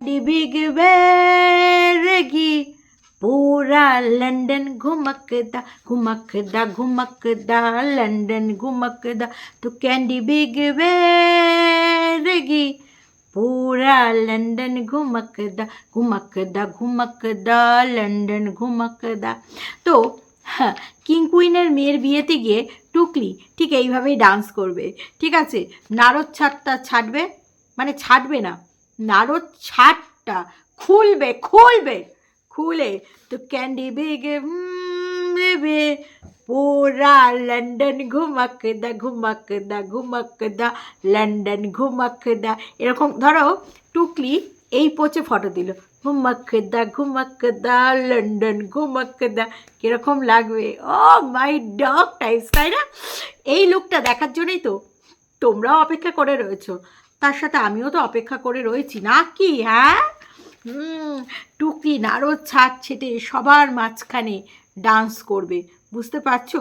Big Bergi पूरा London घुमकदा घुमकदा घुमकदा London घुमकदा तो candy big Bergi पूरा लंदन घुमकदा घुमकदा ঘুমকদা লন্ডন ঘুমকদা তো হ্যাঁ কিং কুইনের মেয়ের বিয়েতে গিয়ে টুকলি ঠিক এইভাবেই ডান্স করবে ঠিক আছে নারদ ছাদটা ছাড়বে মানে ছাড়বে না নারদ ছাদটা খুলবে খুলবে, খুলে তো ক্যান্ডি বেগে বেবে পুরা লন্ডন ঘুমাকদা ঘুমাকদা ঘুমাকদা লন্ডন ঘুমাকদা এরকম ধরো টুকলি এই পোচে ফটো দিল। ঘুমাকদা ঘুমাকদা লন্ডন ঘুমাকদা কীরকম লাগবে? ও মাই ডগ টাইপস তাই না? এই লুকটা দেখার জন্যই তো তোমরাও অপেক্ষা করে রয়েছো। তার সাথে আমিও তো অপেক্ষা করে রয়েছি না কি হ্যাঁ টুকরি নারদ ছাদ ছেটে সবার মাঝখানে ডান্স করবে, বুঝতে পারছ?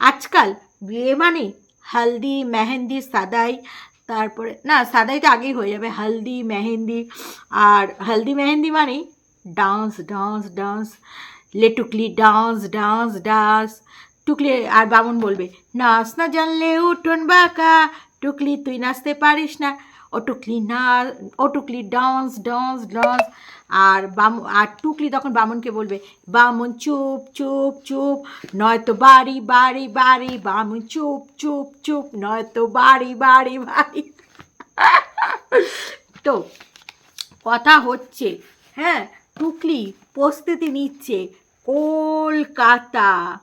আজকাল বিয়ে মানে হালদি, মেহেন্দি, সাদাই, তারপরে, না সাদাই তো আগেই হয়ে যাবে, হালদি, মেহেন্দি, আর হালদি, মেহেন্দি মানে ডান্স ডান্স ডান্স, লেটুকলি ডান্স ডান্স ডান্স, টুকলি, আর বামুন বলবে, নাচ না জানলে উঠোন বাঁকা, টুকলি তুই নাচতে পারিস না ও টুকলি না ও টুকলি ডান্স ডান্স ডান্স। আর বাম, আর টুকলি তখন বামুনকে বলবে, বামুন চুপ চুপ চুপ, নয়তো বাড়ি বাড়ি বাড়ি, বামুন চুপ চুপ চুপ, নয়তো বাড়ি বাড়ি বাড়ি। তো, কথা হচ্ছে হ্যাঁ টুকলি প্রস্তুতি নিচ্ছে কলকাতা।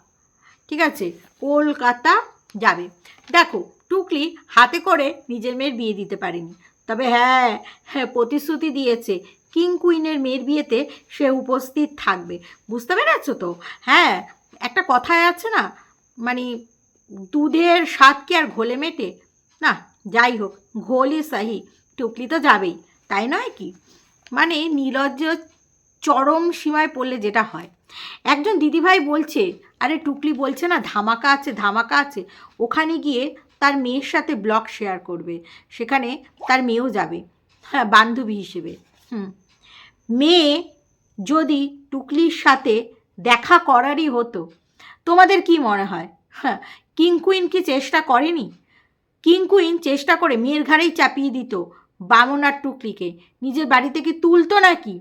ঠিক আছে? কলকাতা যাবে। দেখো টুকলি হাতে করে নিজের মেয়ের বিয়ে দিতে পারেনি। তবে হ্যাঁ হ্যাঁ প্রতিশ্রুতি দিয়েছে কিং কুইনের মেয়ের বিয়েতে সে উপস্থিত থাকবে। বুঝতে পেরেছ তো? হ্যাঁ একটা কথায় আছে না মানে দুধের স্বাদ কি আর ঘোলে মেটে। না, যাই হোক, ঘোলই সাহি, টুকলি তো যাবেই, তাই নয় কি? মানে নির্লজ্জ চরম সীমায় পড়লে যেটা হয়। একজন দিদিভাই বলছে, আরে টুকলি বলছে না, ধামাকা আছে ধামাকা আছে। ওখানে গিয়ে তার মেয়ের সাথে ব্লগ শেয়ার করবে। সেখানে তার মেয়েও যাবে। হ্যাঁ বান্ধবী হিসেবে। হুম। মেয়ে যদি টুকলির সাথে দেখা করারই হতো, তোমাদের কি মনে হয়? হ্যাঁ কিং কুইন কি চেষ্টা করেনি? কিং কুইন চেষ্টা করে মেয়ের ঘাড়েই চাপিয়ে দিত বামন আর টুকলিকে। নিজের বাড়ি থেকে তুলতো নাকি?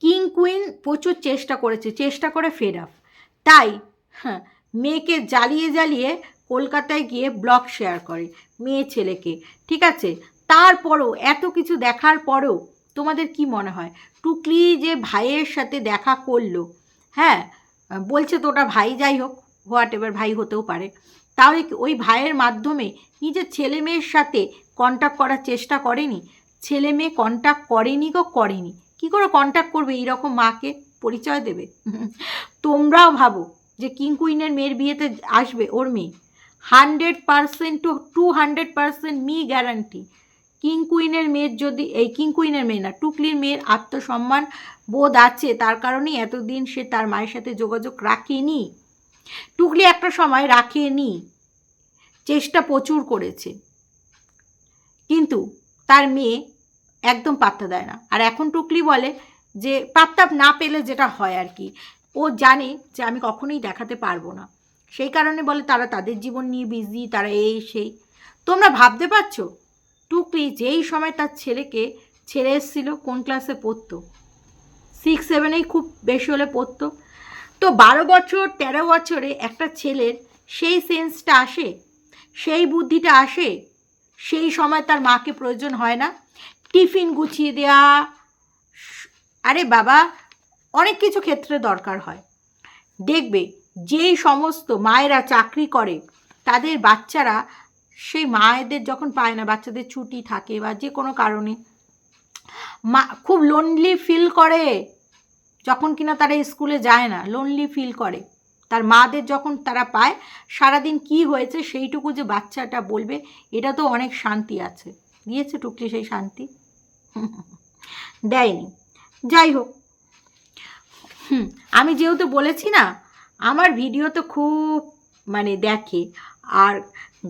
কিং কুইন প্রচুর চেষ্টা করেছে, চেষ্টা করে ফেরাফ তাই হ্যাঁ মেয়েকে জ্বালিয়ে জ্বালিয়ে কলকাতায় গিয়ে ব্লগ শেয়ার করে, মেয়ে ছেলেকে। ঠিক আছে? তারপরও এত কিছু দেখার পরেও তোমাদের কি মনে হয়? টুকলি যে ভাইয়ের সাথে দেখা করল হ্যাঁ? বলছে তো ওটা ভাই যাই হোক হোয়াট এভার ভাই হতেও পারে। তাহলে ওই ভাইয়ের মাধ্যমে নিজের ছেলে মেয়ের সাথে কন্ট্যাক্ট করার চেষ্টা করেনি? ছেলে মেয়ে কন্ট্যাক্ট করেনি গো, করেনি। কি করে কন্ট্যাক্ট করবে? এইরকম মাকে পরিচয় দেবে? তোমরাও ভাবো যে কিং কুইনের মেয়ের বিয়েতে আসবে ওর মেয়ে। Hundred percent two two hundred percent me guarantee. King কুইনের মেয়ের যদি, এই কিং কুইনের মেয়ে না, টুকলির মেয়ের আত্মসম্মান বোধ আছে, তার কারণেই এতদিন সে তার মায়ের সাথে যোগাযোগ রাখেনি। টুকলি একটা সময় রাখেনি। চেষ্টা প্রচুর করেছে। কিন্তু তার মেয়ে একদম পাত্তা দেয় না। আর এখন টুকলি বলে যে, পাত্তা না পেলে যেটা হয় আর কি। ও জানে যে আমি কখনোই দেখাতে পারব না। সেই কারণে বলে তারা তাদের জীবন নিয়ে বিজি তারা এই, সেই। তোমরা ভাবতে পারছ? টুকলি যেই সময় তার ছেলেকে ছেড়ে এসেছিল কোন ক্লাসে পড়তো? সিক্স সেভেনেই খুব বেশি হলে পড়তো। তো বারো বছর, তেরো বছরে একটা ছেলের সেই সেন্সটা আসে? সেই বুদ্ধিটা আসে? সেই সময় তার মাকে প্রয়োজন হয় না? টিফিন গুছিয়ে দেওয়া আরে বাবা, অনেক কিছু ক্ষেত্রে দরকার হয়। দেখবে যেই সমস্ত মায়েরা চাকরি করে, তাদের বাচ্চারা, সেই মায়েদের যখন পায় না, বাচ্চাদের ছুটি থাকে বা যে কোনো কারণে, মা খুব লোনলি ফিল করে। যখন কিনা তারা স্কুলে যায় না লোনলি ফিল করে। তার মাদের যখন তারা পায়, সারাদিন কি হয়েছে সেইটুকু যে বাচ্চাটা বলবে, এটা তো অনেক শান্তি আছে। দিয়েছে টুকলি সেই শান্তি? দেয়নি। যাই হোক। হুম, আমি যেহেতু বলেছি না আমার ভিডিও তো খুব মানে দেখে, আর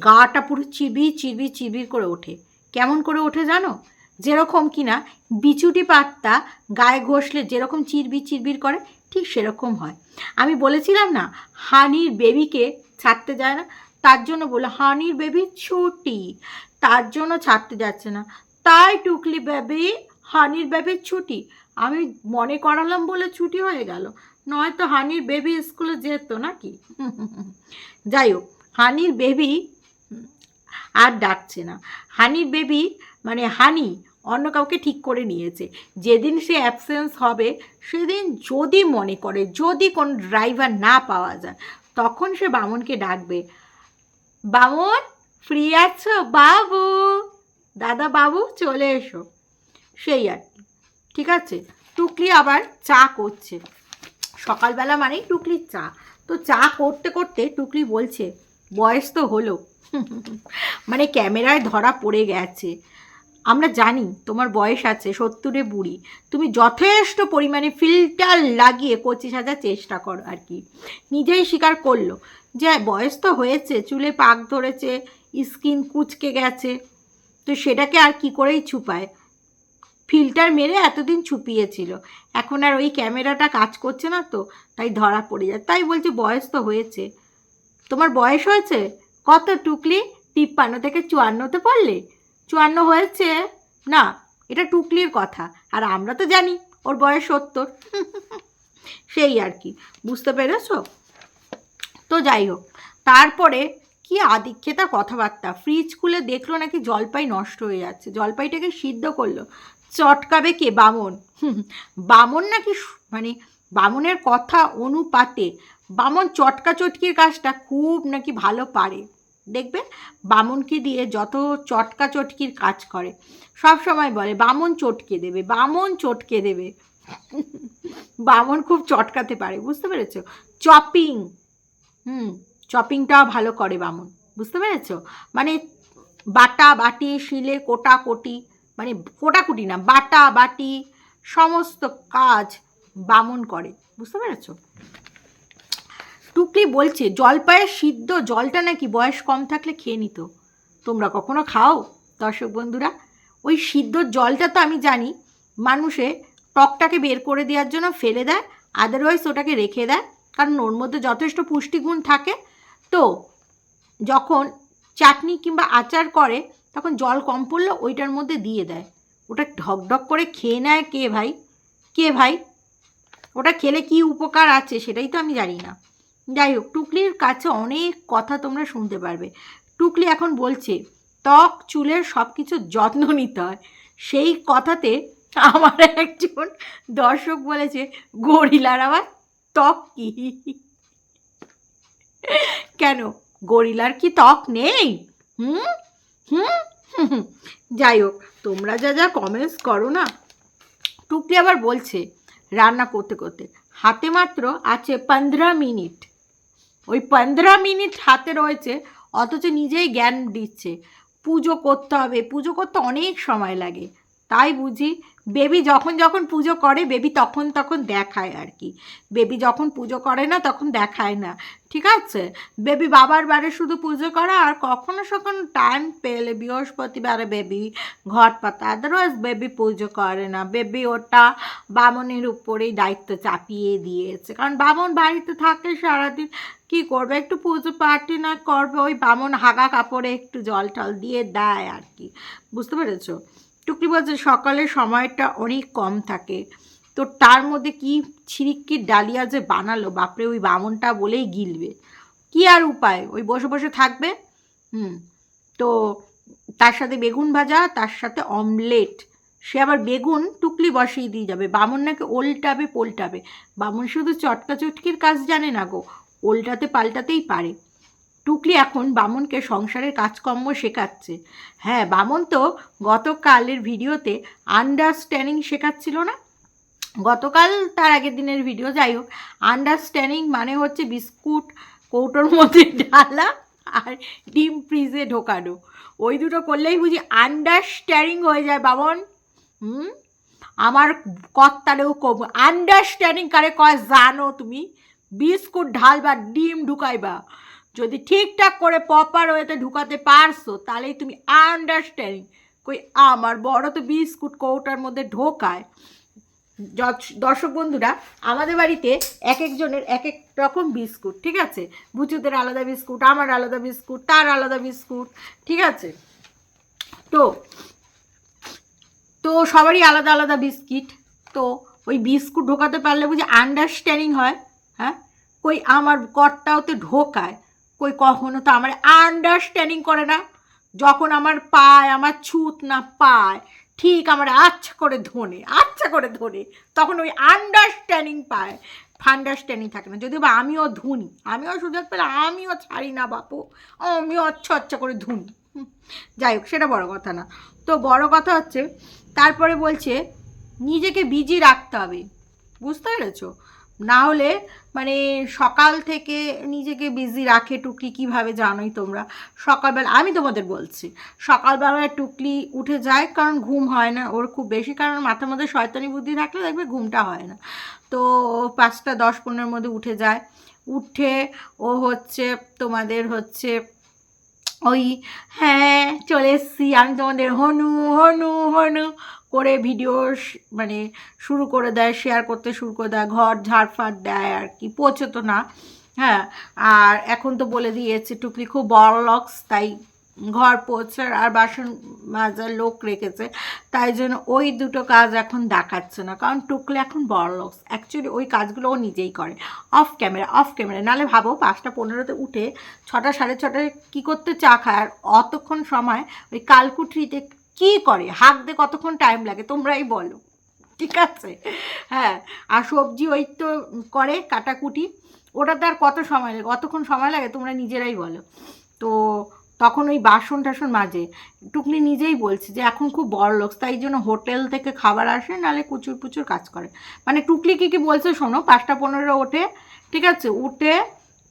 গাটা পুরো চিবি চিবি চিবির করে ওঠে। কেমন করে ওঠে জানো? যেরকম কিনা বিচুটি পাত্তা গায়ে ঘষলে যেরকম চিরবির চিরবির করে, ঠিক সেরকম হয়। আমি বলেছিলাম না, হানির বেবিকে ছাড়তে যায় না, তার জন্য বলে, হানির বেবি ছুটি, তার জন্য ছাড়তে যাচ্ছে না। তাই টুকলি বেবি, হানির বেবির ছুটি আমি মনে করালাম বলে ছুটি হয়ে গেল। নয়তো হানির বেবি স্কুলে যেত নাকি? যাই হোক, হানির বেবি আর ডাকছে না। হানির বেবি মানে হানি অন্য কাউকে ঠিক করে নিয়েছে। যেদিন সে অ্যাবসেন্স হবে, সেদিন যদি মনে করে, যদি কোন ড্রাইভার না পাওয়া যায়, তখন সে বামনকে ডাকবে। বামন ফ্রি আছো? বাবু! দাদা বাবু, চলে এসো। সেই আর কি। ঠিক আছে? টুকলি আবার চা করছে। সকালবেলা মানেই টুকলির চা। তো চা করতে করতে টুকলি বলছে, বয়স তো হলো। মানে ক্যামেরায় ধরা পড়ে গেছে। আমরা জানি তোমার বয়স আছে সত্তরে বুড়ি। তুমি যথেষ্ট পরিমাণে ফিল্টার লাগিয়ে কচি সাজার চেষ্টা করো আর কি। নিজেই স্বীকার করল যে বয়স তো হয়েছে, চুলে পাক ধরেছে স্কিন কুচকে গেছে। তো সেটাকে আর কি করেই ছুপায়? ফিল্টার মেরে এতদিন ছুপিয়েছিল এখন আর ওই ক্যামেরাটা কাজ করছে না তো, তাই ধরা পড়ে যায়। তাই বলছে, বয়স তো হয়েছে। তোমার বয়স হয়েছে? কত টুকলি তিপ্পান্ন থেকে চুয়ান্নতে পড়লে। চুয়ান্ন হয়েছে? না, এটা টুকলির কথা, আর আমরা তো জানি, ওর বয়স সত্তর। সেই আর কি, বুঝতে পেরেছ? তো যাই হোক, তারপরে কি আদিক্ষেতা কথাবার্তা? ফ্রিজ খুলে দেখল নাকি জলপাই নষ্ট হয়ে যাচ্ছে। জলপাইটাকে সিদ্ধ করল। চটকাবে কে? বামন। বামন নাকি মানে বামনের কথা অনুপাতে বামন চটকা চটকির কাজটা খুব নাকি ভালো পারে। দেখবেন, বামনকে দিয়ে যত চটকা চটকির কাজ করে, সব সময় বলে, বামন চটকে দেবে, বামন চটকে দেবে। বামন খুব চটকাতে পারে, বুঝতে পেরেছ? চপিং। হুম, চপিংটাও ভালো করে বামন, বুঝতে পেরেছ? মানে বাটা বাটি, শিলে কোটা কোটি মানে কোটাকুটি না, বাটা, বাটি, সমস্ত কাজ বামন করে, বুঝতে পেরেছ? টুকলি বলছে, জলপাইয়ের সিদ্ধ জলটা নাকি বয়স কম থাকলে খেয়ে নিত। তোমরা কখনো খাও? দর্শক বন্ধুরা, ওই সিদ্ধ জলটা তো আমি জানি, মানুষে টকটাকে বের করে দেওয়ার জন্য ফেলে দেয় আদারওয়াইজ ওটাকে রেখে দেয়, কারণ ওর মধ্যে যথেষ্ট পুষ্টিগুণ থাকে। তো যখন চাটনি কিংবা আচার করে তখন জল কম পড়লে ওইটার মধ্যে দিয়ে দেয়। ওটা ঢক ঢক করে খেয়ে নেয় কে ভাই? কে ভাই? ওটা খেলে কি উপকার আছে সেটাই তো আমি জানি না। যাই হোক, টুকলির কাছে অনেক কথা তোমরা শুনতে পারবে। টুকলি এখন বলছে, ত্বক, চুলের সব কিছু যত্ন নিতে হয়। সেই কথাতে আমার একজন দর্শক বলেছে, গরিলার আবার ত্বক কি? কেন? গরিলার কি ত্বক নেই? হুম? হুম। যাই হোক, তোমরা যা যা কমেন্টস করো না টুকটি আবার বলছে রান্না করতে করতে, হাতে মাত্র আছে পনেরো মিনিট। ওই পনেরো মিনিট হাতে রয়েছে, অথচ নিজেই জ্ঞান দিচ্ছে। পুজো করতে হবে, পুজো করতে অনেক সময় লাগে। তাই বুঝি বেবি যখন যখন পুজো করে, বেবি তখন তখন দেখায় আর কি। বেবি যখন পুজো করে না, তখন দেখায় না। ঠিক আছে? বেবি বাবার বারে শুধু পুজো করে, আর কখনো সখনো টাইম পেলে বৃহস্পতিবারে বেবি ঘট পাতা। আদারওয়াইজ বেবি পুজো করে না। বেবি ওটা বামনের উপরেই দায়িত্ব চাপিয়ে দিয়েছে। কারণ বামন বাড়িতে থাকে সারাদিন, কি করবে? একটু পুজো পার্টি না করবে, ওই বামন হাগা কাপড়ে একটু জল টল দিয়ে দেয় আর কি। বুঝতে পেরেছ? টুকলি বলছে সকালের সময়টা অনেক কম থাকে। তো তার মধ্যে কি ছিরিক্কির ডালিয়া যে বানালো, বাপরে ওই বামনটা বলেই গিলবে। কি আর উপায়? ওই বসে বসে থাকবে? হুম। তো তার সাথে বেগুন ভাজা, তার সাথে অমলেট। সে আবার বেগুন টুকলি বসিয়ে দিয়ে যাবে। বামন নাকি ওল্টাবে, পোল্টাবে। বামন শুধু চটকা চটকির কাজ জানে না গো। ওল্টাতে পাল্টাতেই পারে। টুকলি এখন বামনকে সংসারের কাজকর্ম শেখাচ্ছে। হ্যাঁ বামন তো গতকালের ভিডিওতে আন্ডারস্ট্যান্ডিং শেখাচ্ছিল না। গতকাল তার আগের দিনের ভিডিও, যাই হোক আন্ডারস্ট্যান্ডিং মানে হচ্ছে বিস্কুট, কৌটোর মধ্যে ডালা আর ডিম ফ্রিজে ঢোকানো। ওই দুটো করলেই বুঝি আন্ডারস্ট্যান্ডিং হয়ে যায় বামন। হুম? আমার কর্তারেও কম। আন্ডারস্ট্যান্ডিং কারে কয় জানো তুমি? বিস্কুট ঢালবা, ডিম ঢুকাইবা। যদি ঠিকঠাক করে প্রপার ওয়েতে ঢুকাতে পারছ, তাহলেই তুমি আন্ডারস্ট্যান্ডিং কই আমার বড় তো বিস্কুট কৌটার মধ্যে ঢোকায়। দর্শক বন্ধুরা, আমাদের বাড়িতে এক একজনের এক এক রকম বিস্কুট, ঠিক আছে? বুচুদের আলাদা বিস্কুট, আমার আলাদা বিস্কুট, তার আলাদা বিস্কুট, ঠিক আছে? তো তো সবারই আলাদা আলাদা বিস্কিট। তো ওই বিস্কুট ঢোকাতে পারলে বুঝি আন্ডারস্ট্যান্ডিং হয় হ্যাঁ? কই আমার কর্তাও তো ঢোকায়। কই কখনো তো আমার আন্ডারস্ট্যান্ডিং করে না। যখন আমার পায়, আমার ছুত না পায়, ঠিক আমার আচ্ছা করে ধনে আচ্ছা করে ধনে, তখন ওই আন্ডারস্ট্যান্ডিং পায়। আন্ডারস্ট্যান্ডিং থাকে না। যদিও বা আমিও ধুনি, আমিও সুযোগ পেলে আমিও ছাড়ি না বাপু, আমিও আচ্ছা আচ্ছা করে ধুনি। যাই হোক, সেটা বড় কথা না। তো বড় কথা হচ্ছে, তারপরে বলছে, নিজেকে বিজি রাখতে হবে। বুঝতে পেরেছ? না হলে মানে সকাল থেকে নিজেকে বিজি রাখে টুকলি, কীভাবে জানোই তোমরা। সকালবেলা, আমি তোমাদের বলছি, সকালবেলায় টুকলি উঠে যায়, কারণ ঘুম হয় না ওর খুব বেশি, কারণ মাথার মধ্যে শয়তানি বুদ্ধি থাকলে দেখবে ঘুমটা হয় না। তো পাঁচটা, দশ, পনেরোর মধ্যে উঠে যায়। উঠে ও হচ্ছে, তোমাদের হচ্ছে ওই হ্যাঁ চলে এসছি, আমি তোমাদের হনু হনু হনু করে ভিডিও মানে শুরু করে দেয় শেয়ার করতে শুরু করে দেয়, ঘর ঝাড়ফাড় দেয় আর কি পৌঁছে তো না। হ্যাঁ আর এখন তো বলে দিয়েছে, টুকলি খুব বড় লক্স তাই ঘর পৌঁছার আর বাসন মাজার লোক রেখেছে। তাই জন্য ওই দুটো কাজ এখন দেখাচ্ছে না, কারণ টুকলে এখন বড় লক্স অ্যাকচুয়ালি ওই কাজগুলো ও নিজেই করে। অফ ক্যামেরা অফ ক্যামেরা নাহলে ভাবো পাঁচটা পনেরোতে উঠে ছটা, সাড়ে ছটায় কী করতে চা খায়? আর অতক্ষণ সময় ওই কালকুটরিতে কী করে? হাঁকতে কতক্ষণ টাইম লাগে, তোমরাই বলো। ঠিক আছে? হ্যাঁ আর সবজি ওই তো করে কাটাকুটি। ওটাতে আর কত সময় লাগে? কতক্ষণ সময় লাগে তোমরা নিজেরাই বলো। তো তখন ওই বাসন টাসন মাঝে টুকলি নিজেই বলছে যে, এখন খুব বড় লোক, তাই জন্য হোটেল থেকে খাবার আসে, নালে কুচুর পুচুর কাজ করে। মানে টুকলি কী কী বলছে শোনো, পাঁচটা পনেরো ওঠে, ঠিক আছে? উঠে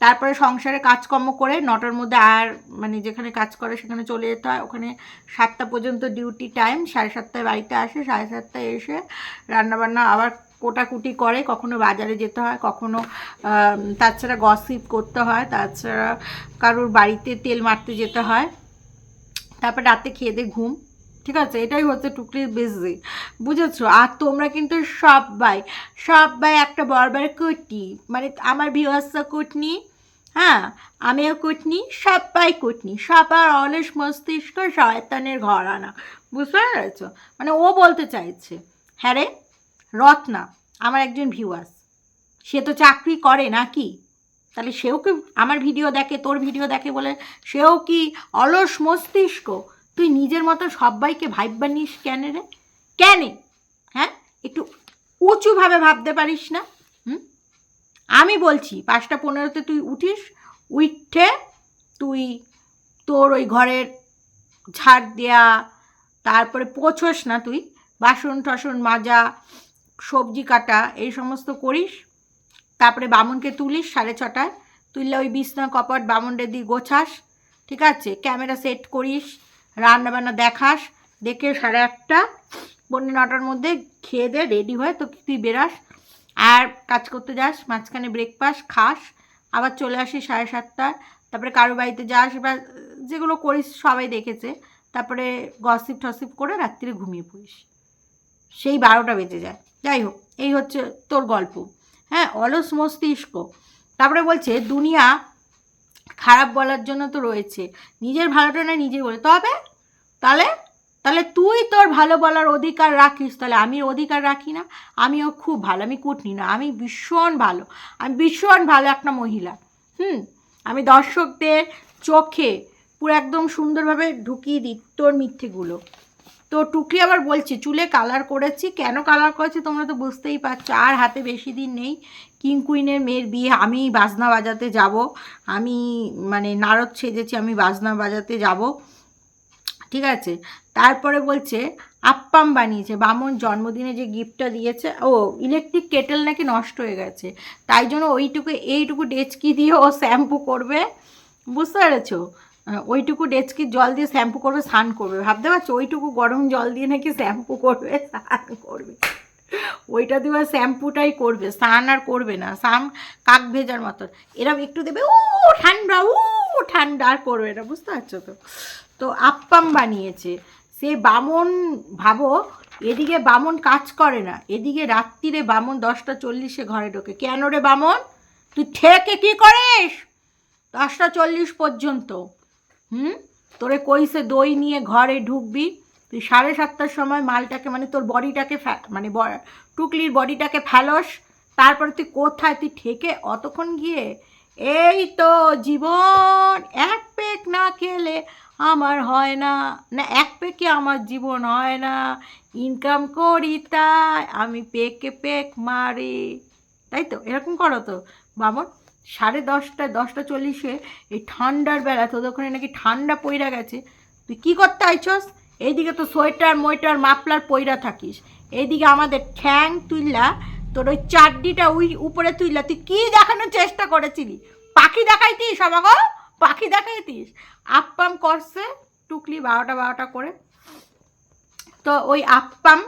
তারপরে সংসারে কাজকর্ম করে নটার মধ্যে আর মানে যেখানে কাজ করে সেখানে চলে যেতে হয়। ওখানে সাতটা পর্যন্ত ডিউটি টাইম সাড়ে সাতটায় বাড়িতে আসে, সাড়ে সাতটায় এসে রান্নাবান্না আবার কোটাকুটি করে, কখনো বাজারে যেতে হয়, কখনো তাছাড়া গসিপ করতে হয়, তাছাড়া কারোর বাড়িতে তেল মারতে যেতে হয়। তারপর রাতে খেয়ে দিয়ে ঘুম, ঠিক আছে? এটাই হচ্ছে টুকলির বিজি বুঝেছ? আর তোমরা কিন্তু সবাই সবাই একটা বরবার কুটনি মানে আমার ভিউয়ার্সরা কুটনি হ্যাঁ আমিও কুটনি সবাই কুটনি, সবার অলস মস্তিষ্ক শয়তানের ঘর আনা বুঝতে পেরেছ? মানে ও বলতে চাইছে হ্যাঁ রে, রত্না, আমার একজন ভিউয়ার্স সে তো চাকরি করে নাকি? তাহলে সেও কি আমার ভিডিও দেখে, তোর ভিডিও দেখে বলে, সেও কি অলস মস্তিষ্ক? তুই নিজের মতো সবাইকে ভাববার নিস কেন রে? কেন? হ্যাঁ একটু উঁচুভাবে ভাবতে পারিস না? আমি বলছি, পাঁচটা পনেরোতে তুই উঠিস, উঠে তুই তোর ওই ঘরের ঝাড় দেয়া, তারপরে পোছোস না তুই, বাসন টাসন মাজা, সবজি কাটা, এই সমস্ত করিস। তারপরে বামুনকে তুলিস সাড়ে ছটায়, তুললে ওই বিছনা, কপাট বামুনটা দিয়ে গোছাস, ঠিক আছে? ক্যামেরা সেট করিস, রান্নাবান্না দেখাস, দেখে সাড়ে আটটা পনেরো নটার মধ্যে খেয়ে দে, রেডি হয়ে তো তুই বেরাস। আর কাজ করতে যাস, মাঝখানে ব্রেকফাস্ট খাস, আবার চলে আসিস সাড়ে সাতটা তারপরে কারও বাড়িতে যাস বা যেগুলো করিস সবাই দেখেছে, তারপরে গসিপ টসিপ করে রাত্রিরে ঘুমিয়ে পড়িস। সেই বারোটা বেজে যায়। যাই হোক, এই হচ্ছে তোর গল্প। হ্যাঁ অলস মস্তিষ্ক। তারপরে বলছে, দুনিয়া খারাপ বলার জন্য তো রয়েছে। নিজের ভালোটা না নিজে বলে। তবে, তাহলে তাহলে তুই তোর ভালো বলার অধিকার রাখিস, তাহলে আমি অধিকার রাখি না, আমিও খুব ভালো, আমি কুটনি না, আমি ভীষণ ভালো, আমি ভীষণ ভালো একটা মহিলা, হুম? আমি দর্শকদের চোখে পুরো একদম সুন্দরভাবে ঢুকিয়ে দিই তোর মিথ্যেগুলো। তো টুকরি আবার বলছে, চুলে কালার করেছি, কেন কালার করেছি তোমরা তো বুঝতেই পারছ, আর হাতে বেশি দিন নেই কিং কুইনের মেয়ের বিয়ে, আমি বাজনা বাজাতে যাব, আমি মানে নারদ সেজেছি, আমি বাজনা বাজাতে যাব ঠিক আছে? তারপরে বলছে, আপ্পাম বানিয়েছে, বামন জন্মদিনে যে গিফটটা দিয়েছে, ও ইলেকট্রিক কেটেল নাকি নষ্ট হয়ে গেছে, তাই জন্য ওইটুকু, এইটুকু ডেচকি দিয়ে ও শ্যাম্পু করবে। বুঝতে পেরেছ? ওইটুকু ডেচকির জল দিয়ে শ্যাম্পু করবে, স্নান করবে। ভাবতে পারছ? ওইটুকু গরম জল দিয়ে নাকি শ্যাম্পু করবে, স্নান করবে। ওইটা দিয়ে শ্যাম্পুটাই করবে, স্নান আর করবে না, স্নান কাক ভেজার মতন। এরকম একটু দেবে, ও ঠান্ডা ও ঠান্ডা আর করবে না, বুঝতে পারছ তো? তো আপ্পাম বানিয়েছে। সে বামন ভাবো, এদিকে বামন কাজ করে না, এদিকে রাত্রিরে বামন দশটা চল্লিশে ঘরে ঢোকে। কেন রে বামন? তুই ঠেকে কি করিস? দশটা চল্লিশ পর্যন্ত। হুম? তোরে কইসে দই নিয়ে ঘরে ঢুকবি? তুই সাড়ে সাতটার সময় মালটাকে মানে তোর বডিটাকে মানে টুকলির বডিটাকে ফেলস। তারপরে তুই কোথায়? তুই ঠেকে অতক্ষণ গিয়ে এই তো জীবন, এক পেক না খেলে আমার হয় না। না, এক পেকে আমার জীবন হয় না। ইনকাম করি তাই, আমি পেকে পেক মারি। তাই তো? এরকম করো তো। বামন সাড়ে দশটা দশটা চল্লিশে এই ঠান্ডার বেলা, তোদের ওখানে নাকি ঠান্ডা পইরা গেছে। তুই কী করতে আইছস? এইদিকে তো সোয়েটার মোয়েটার মাফলার পইরা থাকিস। এইদিকে আমাদের ঠ্যাং তুইলা তোর ওই চাড্ডিটা ওই উপরে তুইলা, তুই কি দেখানোর চেষ্টা করেছিলি? পাখি দেখাইতিস আমাকে পাখি দেখাইতিস? আপ্পাম করছে, টুকলি বারোটা বারোটা করে। তো ওই আপ্পাম,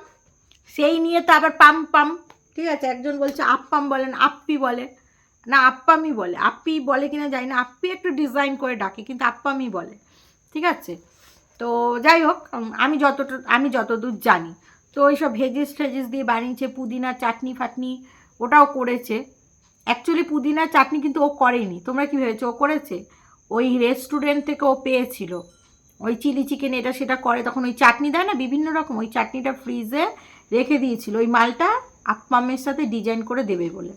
সেই নিয়ে তো আবার পাম পাম, ঠিক আছে? একজন বলছে আপ্পাম বলেন, আপ্পি বলে। না, আপ্পামই বলে। আপ্পি বলে কিনা জানি না। আপ্পি একটু ডিজাইন করে ডাকে, কিন্তু আপ্পামই বলে। ঠিক আছে? তো যাই হোক, আমি যতটা আমি যতদূর জানি। তো ওই সব ভেজিস টেজিস দিয়ে বানিয়েছে পুদিনা চাটনি ফাটনি, ওটাও করেছে। অ্যাকচুয়ালি পুদিনা চাটনি কিন্তু ও করেনি। তোমরা কি ভেবেছো? ও করেছে? ওই রেস্টুরেন্ট থেকে ও পেয়েছিল। ওই চিলি চিকেন এটা সেটা করে, তখন ওই চাটনি দেয় না, বিভিন্ন রকম, ওই চাটনিটা ফ্রিজে রেখে দিয়েছিল। ওই মালটা আপামের সাথে ডিজাইন করে দেবে বলে।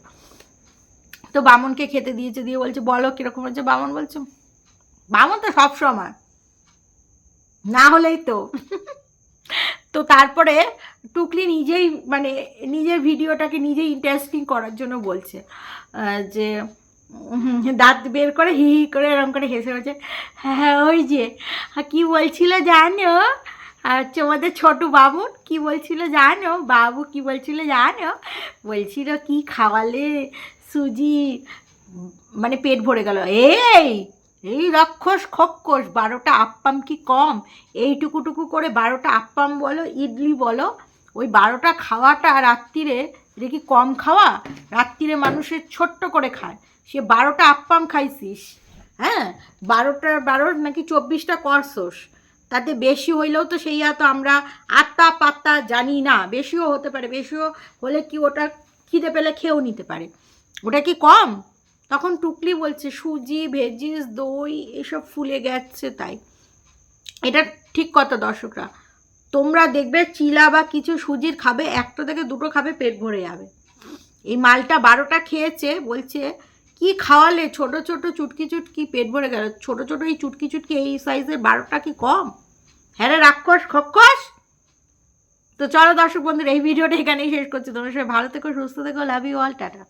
তো বামনকে খেতে দিয়েছে, দিয়ে বলছে, বলো কীরকম হচ্ছে বামন বলছে, বামন তো সব সময়। না হলেই তো। তো তারপরে টুকলি নিজেই মানে নিজের ভিডিওটাকে নিজেই ইন্টারেস্টিং করার জন্য বলছে যে দাঁত বের করে হি হি করে এরকম করে হেসে বলছে হ্যাঁ ওই যে হ্যাঁ, কি বলছিল জানো? হচ্ছে আমাদের ছোটো বাবুন কি বলছিল জানো? বাবু কি বলছিল জানো? বলছিল কি খাওয়ালে সুজি মানে পেট ভরে গেল এই এই রাক্ষস খক্কস, বারোটা আপ্পাম কি কম? এইটুকুটুকু করে বারোটা আপ্পাম বলো, ইডলি বলো, ওই বারোটা খাওয়াটা রাত্রিরে এটা কি কম খাওয়া? রাত্রিরে মানুষের ছোট্ট করে খায়। সে বারোটা আপ্পাম খাইছিস হ্যাঁ? বারোটা, বারো নাকি চব্বিশটা করছোস তাতে বেশি হইলেও তো সেই তো আমরা আত্মা পাত্তা জানি না। বেশিও হতে পারে, বেশিও হলে কি ওটা খিদে পেলে খেয়েও নিতে পারে। ওটা কি কম? তখন টুকলি বলছে, সুজি, ভেজিস, দই, এসব ফুলে গেছে তাই। এটা ঠিক কথা দর্শকরা। তোমরা দেখবে চিলা বা কিছু সুজির খাবে, একটা থেকে দুটো খাবে, পেট ভরে যাবে। এই মালটা বারোটা খেয়েছে, বলছে, কি খাওয়ালে? ছোট ছোট, চুটকি চুটকি, পেট ভরে গেল। ছোট ছোট এই চুটকি চুটকি, এই সাইজের বারোটা কি কম? হ্যাঁ রে রাক্ষস, খক্ষস? তো চলো দর্শক বন্ধুরা, এই ভিডিওটা এখানেই শেষ করছি। তোমরা সবাই ভালো থেকো, সুস্থ থেকো লাভ ইউ অল টাটা।